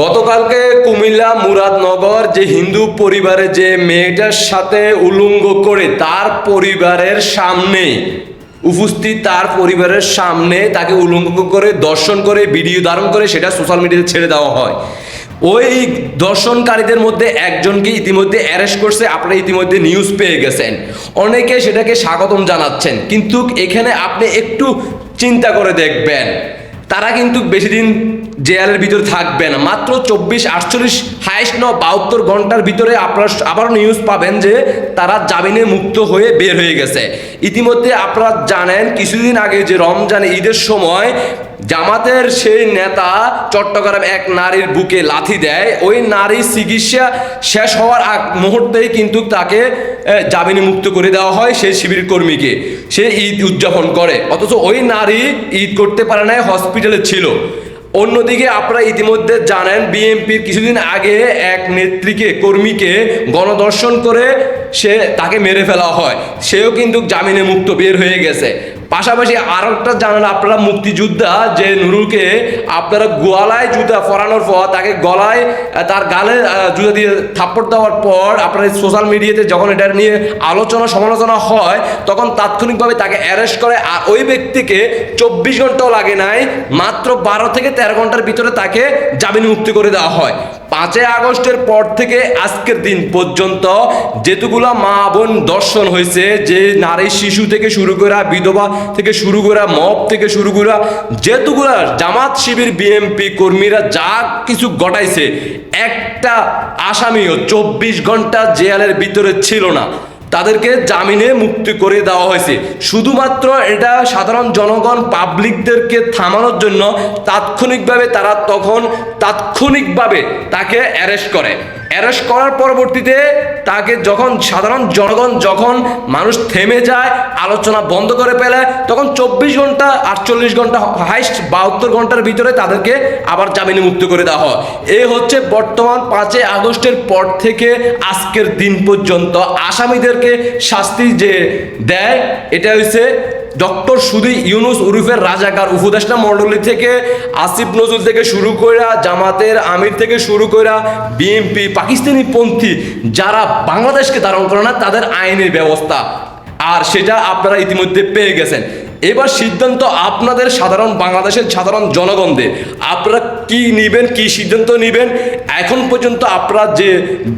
গতকালকে কুমিল্লা মুরাদনগর যে হিন্দু পরিবারে যে মেয়েটার সাথে উলঙ্গ করে তার পরিবারের সামনে, উপস্থিত তার পরিবারের সামনে তাকে উলঙ্গ করে, দর্শন করে, ভিডিও ধারণ করে সেটা সোশ্যাল মিডিয়াতে ছেড়ে দেওয়া হয়। ওই দর্শনকারীদের মধ্যে একজনকে ইতিমধ্যে অ্যারেস্ট করছে, আপনারা ইতিমধ্যে নিউজ পেয়ে গেছেন। অনেকে সেটাকে স্বাগতম জানাচ্ছেন, কিন্তু এখানে আপনি একটু চিন্তা করে দেখবেন। তারা কিন্তু বেশি দিন জেলের ভিতরে থাকবে না। মাত্র চব্বিশ, আটচল্লিশ হাইস্ট ন বাহাত্তর ঘণ্টার ভিতরে আপনারা আবার নিউজ পাবেন যে তারা জামিনে মুক্ত হয়ে বের হয়ে গেছে। ইতিমধ্যে আপনারা জানেন, কিছুদিন আগে যে রমজান ঈদের সময় জামাতের সেই নেতা চট্টগ্রাম এক নারীর বুকে লাথি দেয়। ওই নারীর চিকিৎসা শেষ হওয়ার আগ মুহূর্তেই কিন্তু তাকে জামিনে মুক্ত করে দেওয়া হয় সেই শিবির কর্মীকে। সে ঈদ উদযাপন করে। অথচ ওই নারী ঈদ করতে পারে নাই, হসপিটালে ছিল। অন্যদিকে আপনারা ইতিমধ্যে জানেন বিএনপির কিছুদিন আগে এক নেত্রীকে, কর্মীকে গণদর্শন করে সে তাকে মেরে ফেলা হয়। সেও কিন্তু জামিনে মুক্ত বের হয়ে গেছে। পাশাপাশি আর একটা জানেন আপনারা মুক্তিযোদ্ধা, যে নুরুলকে আপনারা গোয়ালায় জুতা পরানোর পর তাকে গলায় তার গালে জুতা দিয়ে থাপ্পড় দেওয়ার পর আপনারা সোশ্যাল মিডিয়াতে যখন এটা নিয়ে আলোচনা সমালোচনা হয়, তখন তাৎক্ষণিকভাবে তাকে অ্যারেস্ট করে। আর ওই ব্যক্তিকে চব্বিশ ঘন্টাও লাগে নাই, মাত্র বারো থেকে তেরো ঘণ্টার ভিতরে তাকে জামিন মুক্তি করে দেওয়া হয়। পাঁচই আগস্টের পর থেকে আজকের দিন পর্যন্ত যেতুগুলা মা বোন দর্শন হয়েছে, যে নারী শিশু থেকে শুরু করা বিধবা থেকে শুরু করা, মব থেকে শুরু করা, যেতুগুলা জামাত শিবির বিএমপি কর্মীরা যা কিছু ঘটাইছে, একটা আসামিও চব্বিশ ঘণ্টা জেলের ভিতরে ছিল না। তাদেরকে জামিনে মুক্তি করে দেওয়া হয়েছে। শুধুমাত্র এটা সাধারণ জনগণ, পাবলিকদেরকে থামানোর জন্য তাৎক্ষণিকভাবে তারা তখন তাৎক্ষণিকভাবে তাকে অ্যারেস্ট করে। অ্যারেস্ট করার পরবর্তীতে তাকে যখন সাধারণ জনগণ যখন মানুষ থেমে যায়, আলোচনা বন্ধ করে ফেলে, তখন চব্বিশ ঘণ্টা, আটচল্লিশ ঘণ্টা হাইস্ট বাহাত্তর ঘণ্টার ভিতরে তাদেরকে আবার জামিনে মুক্ত করে দেওয়া হয়। এ হচ্ছে বর্তমান পাঁচই আগস্টের পর থেকে আজকের দিন পর্যন্ত আসামিদেরকে শাস্তি যে দেয়, এটা হচ্ছে ডক্টর সুদী ইউনুস উরুফের রাজাকার উপদেষ্টা মণ্ডলী থেকে, আসিফ নজরুল থেকে শুরু করা জামাতের আমির থেকে শুরু করা বিএনপি, পাকিস্তানি পন্থী যারা বাংলাদেশকে ধারণ করে না, তাদের আইনের ব্যবস্থা। আর সেটা আপনারা ইতিমধ্যে পেয়ে গেছেন। এবার সিদ্ধান্ত আপনাদের সাধারণ বাংলাদেশের সাধারণ জনগণদের আপনারা কি নিবেন, কি সিদ্ধান্ত নিবেন? এখন পর্যন্ত আপনারা যে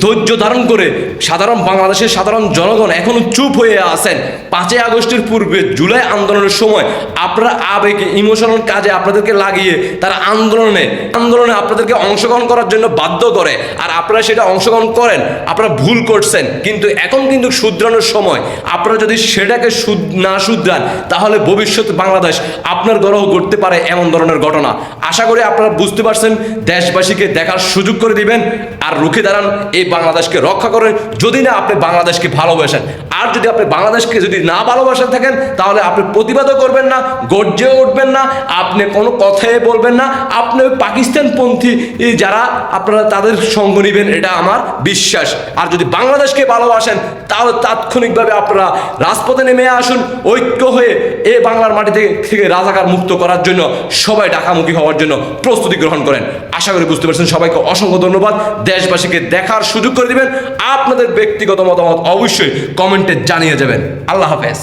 ধৈর্য ধারণ করে সাধারণ বাংলাদেশের সাধারণ জনগণ এখনও চুপ হয়ে আছেন, পাঁচই আগস্টের পূর্বে জুলাই আন্দোলনের সময় আপনারা আবেগে, ইমোশনাল কাজে আপনাদেরকে লাগিয়ে তারা আন্দোলনে আন্দোলনে আপনাদেরকে অংশগ্রহণ করার জন্য বাধ্য করে। আর আপনারা সেটা অংশগ্রহণ করেন, আপনারা ভুল করছেন। কিন্তু এখন কিন্তু শুধরানোর সময় আপনারা যদি সেটাকে না শুধরান, তাহলে ভবিষ্যৎ বাংলাদেশ আপনার গ্রহ করতে পারে এমন ধরনের ঘটনা। আশা করি আপনারা বুঝতে পারছেন, দেশবাসীকে দেখার সুযোগ করে দিবেন আর রুখে দাঁড়ান, এই বাংলাদেশকে রক্ষা করেন। যদি না আপনি বাংলাদেশকে ভালোবাসেন, আর যদি আপনি বাংলাদেশকে যদি না ভালোবাসেন থাকেন, তাহলে আপনি প্রতিবাদও করবেন না, গর্জেও উঠবেন না, আপনি কোনো কথাই বলবেন না। আপনি ওই পাকিস্তানপন্থী যারা আপনারা তাদের সঙ্গ নেবেন, এটা আমার বিশ্বাস। আর যদি বাংলাদেশকে ভালোবাসেন, তাহলে তাৎক্ষণিকভাবে আপনারা রাজপথে নেমে আসুন, ঐক্য হয়ে এ বাংলার মাটি থেকে থেকে রাজাকার মুক্ত করার জন্য সবাই ঢাকামুখী হওয়ার জন্য প্রস্তুতি গ্রহণ করেন। আশা করি বুঝতে পারছেন সবাইকে অসংখ্য ধন্যবাদ। দেশবাসীকে দেখার সুযোগ করে দিবেন। আপনাদের ব্যক্তিগত মতামত অবশ্যই কমেন্টে জানিয়ে যাবেন। আল্লাহ হাফেজ।